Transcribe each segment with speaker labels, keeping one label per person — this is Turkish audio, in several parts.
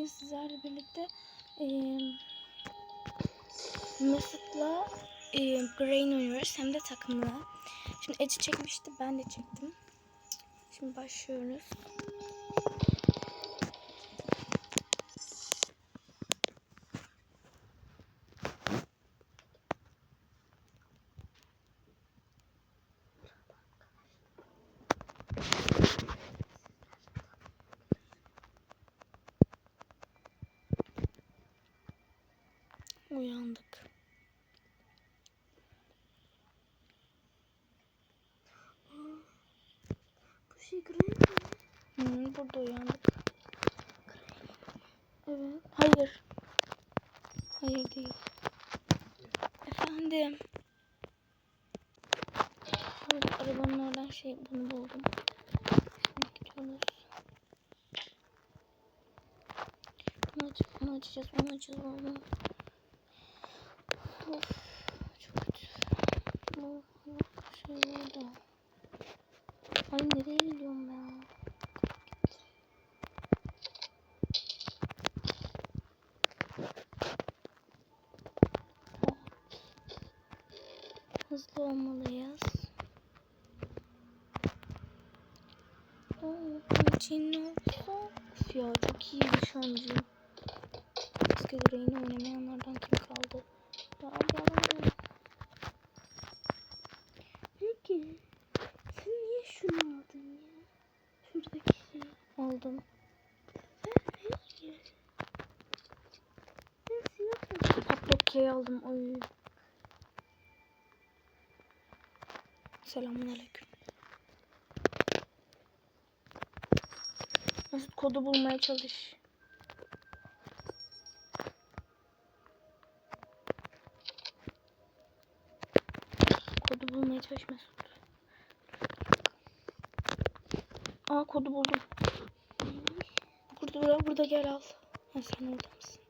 Speaker 1: bugün sizlerle birlikte e, Mesut'la e, Brain oynuyoruz hem de takımla. Şimdi Ece çekmişti ben de çektim. Şimdi başlıyoruz. Uyandık.
Speaker 2: Bu şey Granny.
Speaker 1: Hı, burada uyandık. Evet. Hayır. Hayır değil. Efendim. Burada arabanın oradan şey bunu buldum. Şimdi gidiyoruz. Bunu, aç bunu açacağız. Bunu açacağız. Bunu. Of. Çok kötü. Bu bu şey orada. Ay nereye gidiyorum ya? Hızlı olmalıyız. Oo, için olsa. Of ya çok iyi nişancı. Eski Grey'ini oynamayanlardan kim kaldı? Ya ya.
Speaker 2: Peki. Sen niye şunu aldın ya? Şuradaki şey.
Speaker 1: Aldım.
Speaker 2: Ben hayır. Ben siyah aldım.
Speaker 1: Patlak K aldım. Oy. Selamun aleyküm. Mesut kodu bulmaya çalış. Kodu bulmaya çalış Mesut. Aa kodu buldum. Burada burada, burada gel al. Ha, sen orada mısın?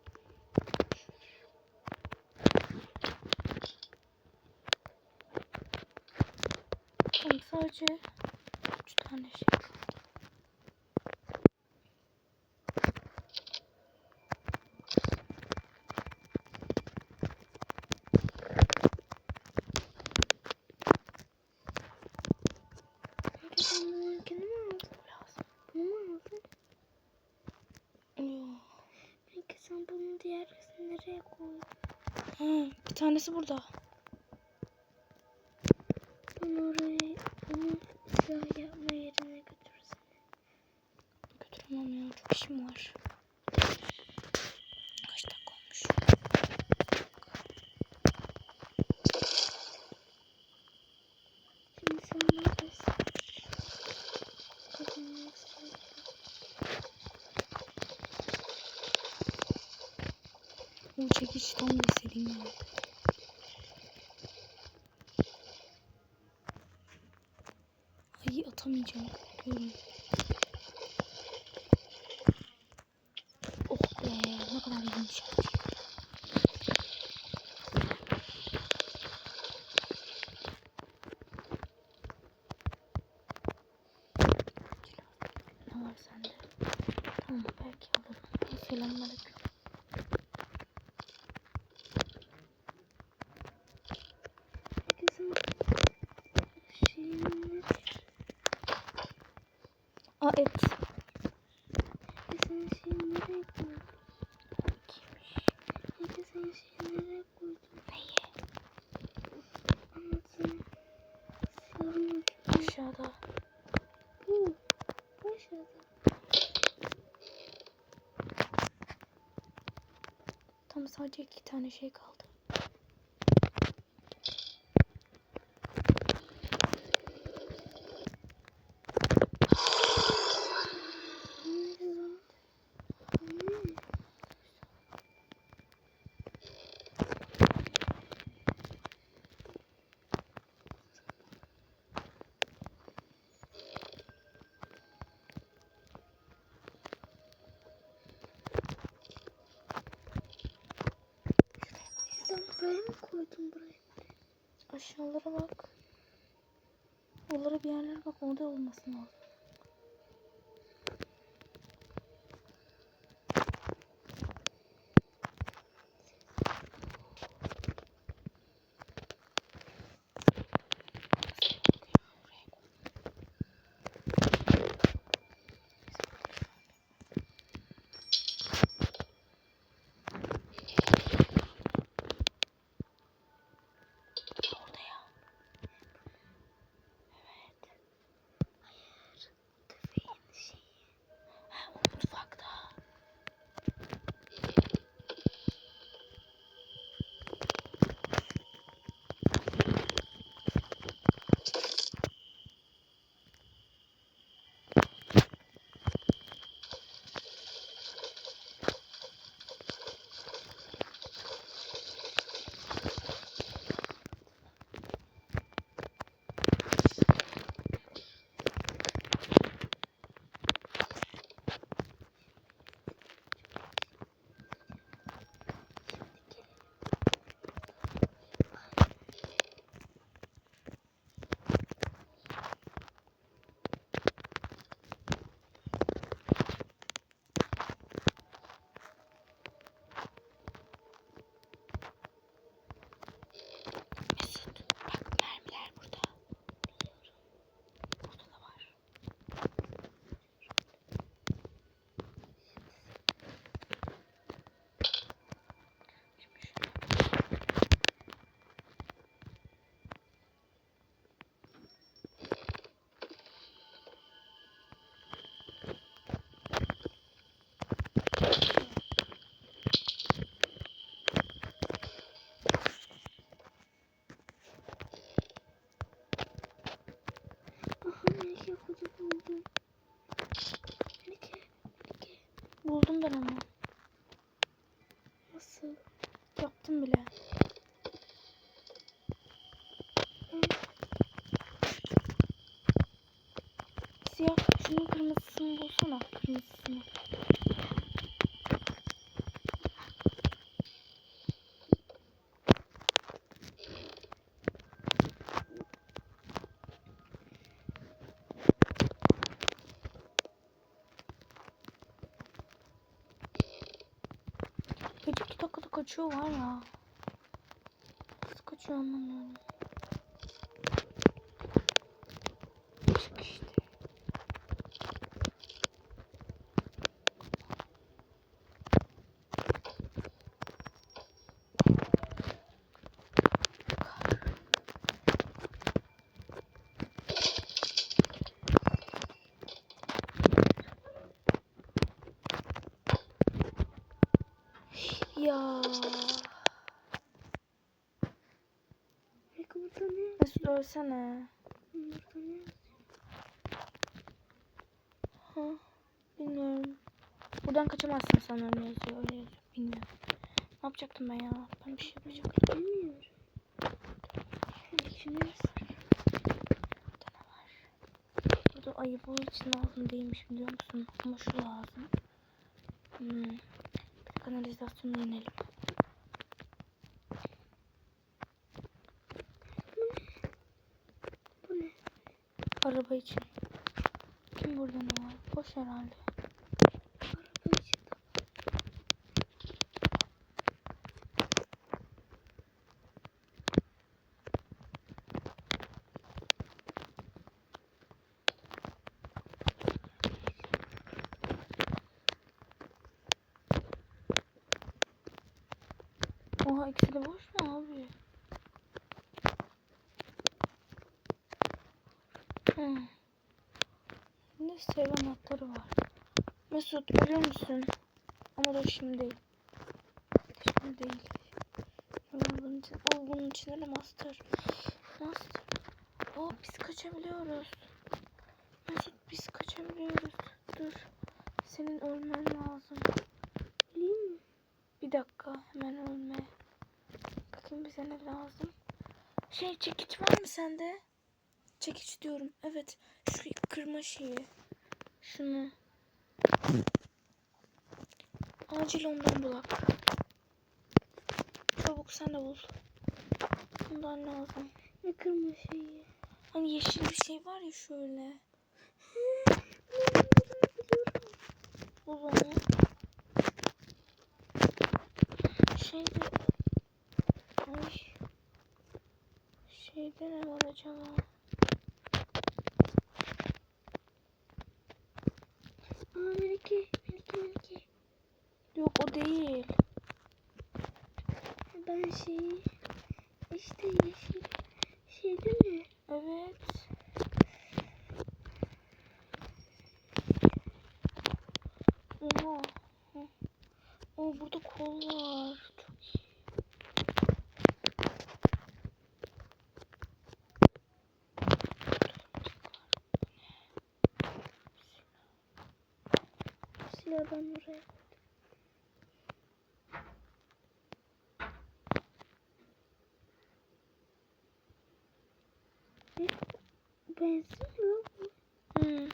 Speaker 1: Tamam sadece üç tane şey kaldı.
Speaker 2: Peki sen bunun diğer nereye koydun?
Speaker 1: Ha, bir tanesi burada.
Speaker 2: Bunu oraya, bunu silah yapma yerine götürsün.
Speaker 1: Götüremem ya çok işim var. Kaç dakika olmuş?
Speaker 2: Şimdi sen neredesin? Bakın neresi?
Speaker 1: Bu çekiç tam da istediğim ya. Ay atamayacağım diyorum. Oh be ne kadar? Tamam belki alırım. Selamünaleyküm.
Speaker 2: Peki sen şeyin nedir?
Speaker 1: Aa et.
Speaker 2: Peki sen şeyi nereye koydun?
Speaker 1: Kimmiş?
Speaker 2: Peki sen şeyi nereye koydun?
Speaker 1: Neyi?
Speaker 2: Anlatsana. Silahını
Speaker 1: Aşağıda.
Speaker 2: Bu. Bu aşağıda.
Speaker 1: Tam sadece iki tane şey kaldı.
Speaker 2: Nerede lan? Ne? Sen buraya koydun burayı?
Speaker 1: Aşağılara bak. Oralara bir yerlere bak. Orada olmasın lazım. Hani yeşil buldum. Melike, Melike. Buldum ben onu. Nasıl? Yaptım bile. Kaçıyor var ya. Nasıl kaçıyor anlamıyorum. Çık Ya.
Speaker 2: Peki burada ne?
Speaker 1: Mesut ölsene.
Speaker 2: Burada ne?
Speaker 1: Ha, bilmiyorum. Buradan kaçamazsın sanırım yazıyor. Öyle yazıyor. Bilmiyorum. Ne yapacaktım ben ya? Ben bir şey yapacaktım.
Speaker 2: Bilmiyorum.
Speaker 1: Burada ne var? Burada ayı bu için lazım değilmiş biliyor musun? Ama şu lazım. Hmm. Kanalizasyona inelim.
Speaker 2: Bu ne?
Speaker 1: Araba için. Kim burada ne var? Boş herhalde. Oha ikisi de boş mu abi? Hmm. Ne sev anahtarı var. Mesut biliyor musun? Ama da şimdi değil. Şimdi değil. Bunun için, o bunun içinde de master. Master. O biz kaçabiliyoruz. Mesut biz kaçabiliyoruz. Dur. Senin ölmen lazım.
Speaker 2: Bileyim mi?
Speaker 1: Bir dakika hemen ölme. Bakayım bize ne lazım. Şey çekiç var mı sende? Çekiç diyorum. Evet. Şu kırma şeyi. Şunu. Acil ondan bulak. Çabuk sen de bul. Bundan lazım.
Speaker 2: Ne kırma şeyi?
Speaker 1: Hani yeşil bir şey var ya şöyle. Bul onu. Şeyde... Ay. Şeyde ne var acaba?
Speaker 2: Aa Melike. Melike Melike.
Speaker 1: Yok o değil.
Speaker 2: Ben şeyi işte yeşil şey değil mi?
Speaker 1: Evet. Oha. Oo burada kol var. Çok iyi.
Speaker 2: Silah ben oraya. Benzin lan bu?
Speaker 1: Hı.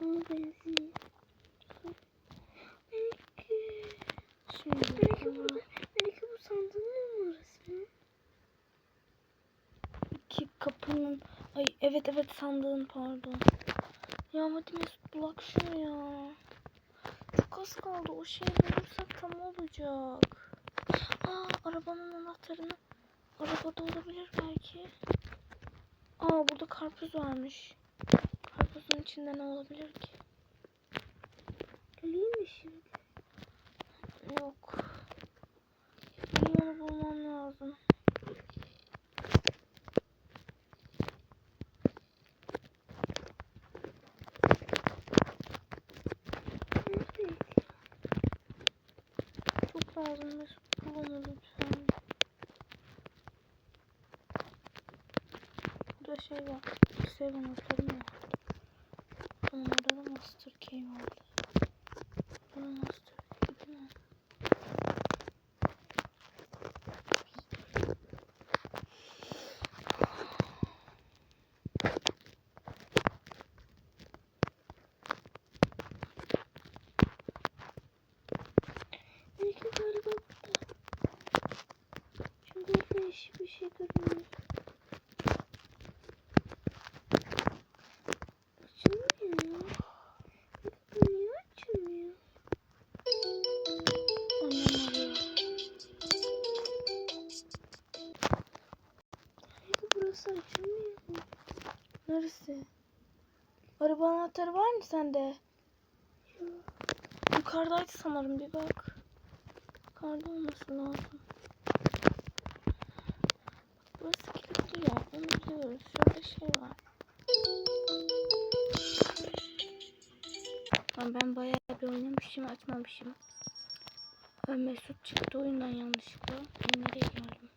Speaker 2: Aa benzin. Melike.
Speaker 1: Şimdi
Speaker 2: Melike
Speaker 1: bu.
Speaker 2: Melike bu sandığın numarası mı?
Speaker 1: iki kapının ay evet evet sandığın pardon. Ya hadi Mesut bulak şunu ya. Çok az kaldı. O şeyi bulursak tam olacak. Aa arabanın anahtarını arabada olabilir belki. Aa burada karpuz varmış. Karpuzun içinde ne olabilir ki?
Speaker 2: Geleyim mi şimdi?
Speaker 1: Yok. Onu bulmam lazım.
Speaker 2: Neredeydi?
Speaker 1: Çok lazım onu lütfen. Burada şey var. Sev anahtarı mı var? Onun orada da master key vardı. Bunun master
Speaker 2: şey görünüyor. Açılmıyor. Niye açılmıyor?
Speaker 1: Burası. Neresi? Araba anahtarı var mı sende? Yok. Yukarıdaydı sanırım bir bak. Yukarıda olması lazım. Burası kilitli ya. Onu biliyoruz. Şurada şey var. Lan ben bayağı bir oynamışım açmamışım. Ee, Mesut çıktı oyundan yanlışlıkla. Ben nereye geldim?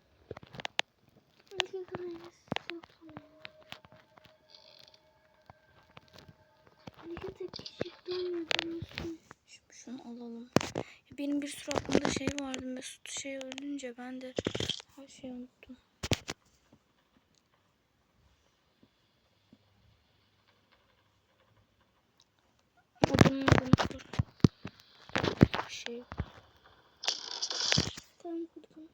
Speaker 1: Şunu alalım. Benim bir sürü aklımda şey vardı. Mesut şey ölünce ben de her şeyi unuttum. Odunun adını sor. Bir şey yok.
Speaker 2: Tam kurdum.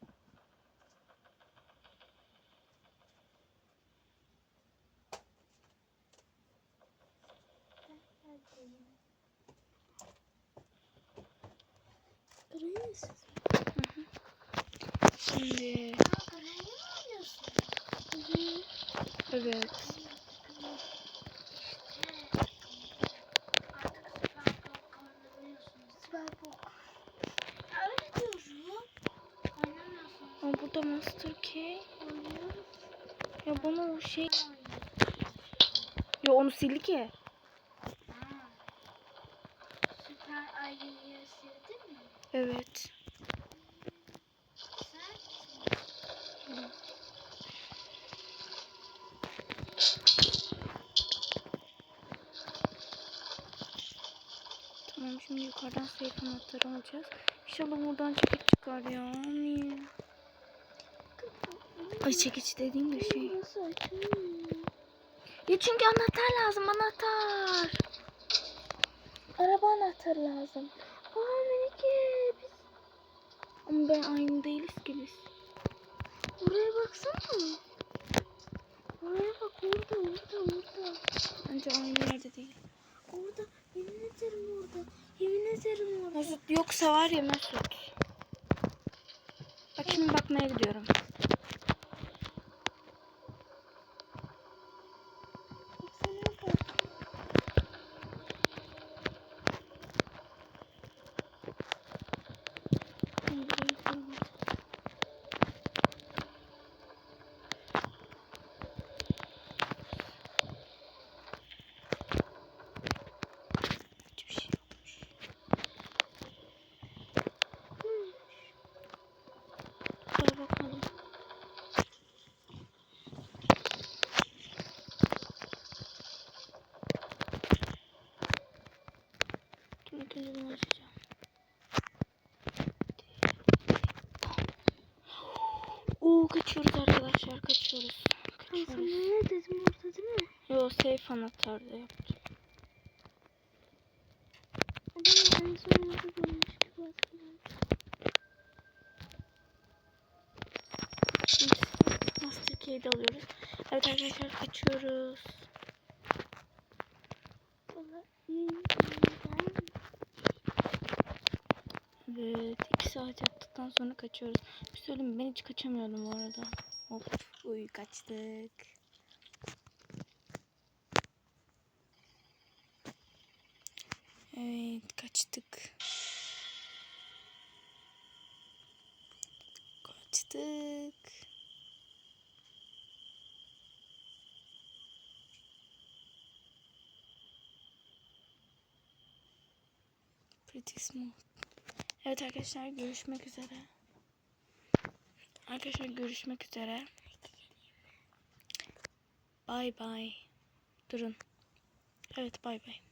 Speaker 2: Kırmızı.
Speaker 1: Şimdi evet. Ama burada Master Key. Ya bana o şey... Ya onu sildi ki.
Speaker 2: Süper Aileye sevdin mi?
Speaker 1: Evet.
Speaker 2: Sen?
Speaker 1: Tamam şimdi yukarıdan safe anahtarı alacağız. İnşallah buradan çekiç çıkar ya. Niye? Ay çekiç dediğim de şey. Ya çünkü anahtar lazım anahtar. Araba anahtarı lazım.
Speaker 2: Aa Melike biz
Speaker 1: Ama ben aynı değiliz ki biz.
Speaker 2: buraya baksana. Oraya bak orada orada orada.
Speaker 1: Bence aynı yerde değil.
Speaker 2: Orada yemin ederim orada. Yemin ederim orada.
Speaker 1: Mesut yoksa var ya Mesut. Bak şimdi bakmaya gidiyorum.
Speaker 2: Baksana bak.
Speaker 1: Ben burayı koyayım. Hiçbir şey yokmuş. Gel bakalım. Dur ilk önce bunu açacağım. Oo kaçıyoruz arkadaşlar kaçıyoruz.
Speaker 2: Ben
Speaker 1: Kaçıyoruz.
Speaker 2: ne dedim orada değil mi?
Speaker 1: Yo safe anahtarda yaptım.
Speaker 2: Adam en son orada görmüş gibi hatırlıyorum.
Speaker 1: Master Key'de alıyoruz. Evet arkadaşlar kaçıyoruz. Evet 2 saat yaptıktan sonra kaçıyoruz. Bir söyleyeyim? Ben hiç kaçamıyordum bu arada. Of uy kaçtık. Evet kaçtık. Kaçtık. Pretty smooth. Evet arkadaşlar görüşmek üzere. Arkadaşlar görüşmek üzere. Bay bay. Durun. Evet bay bay.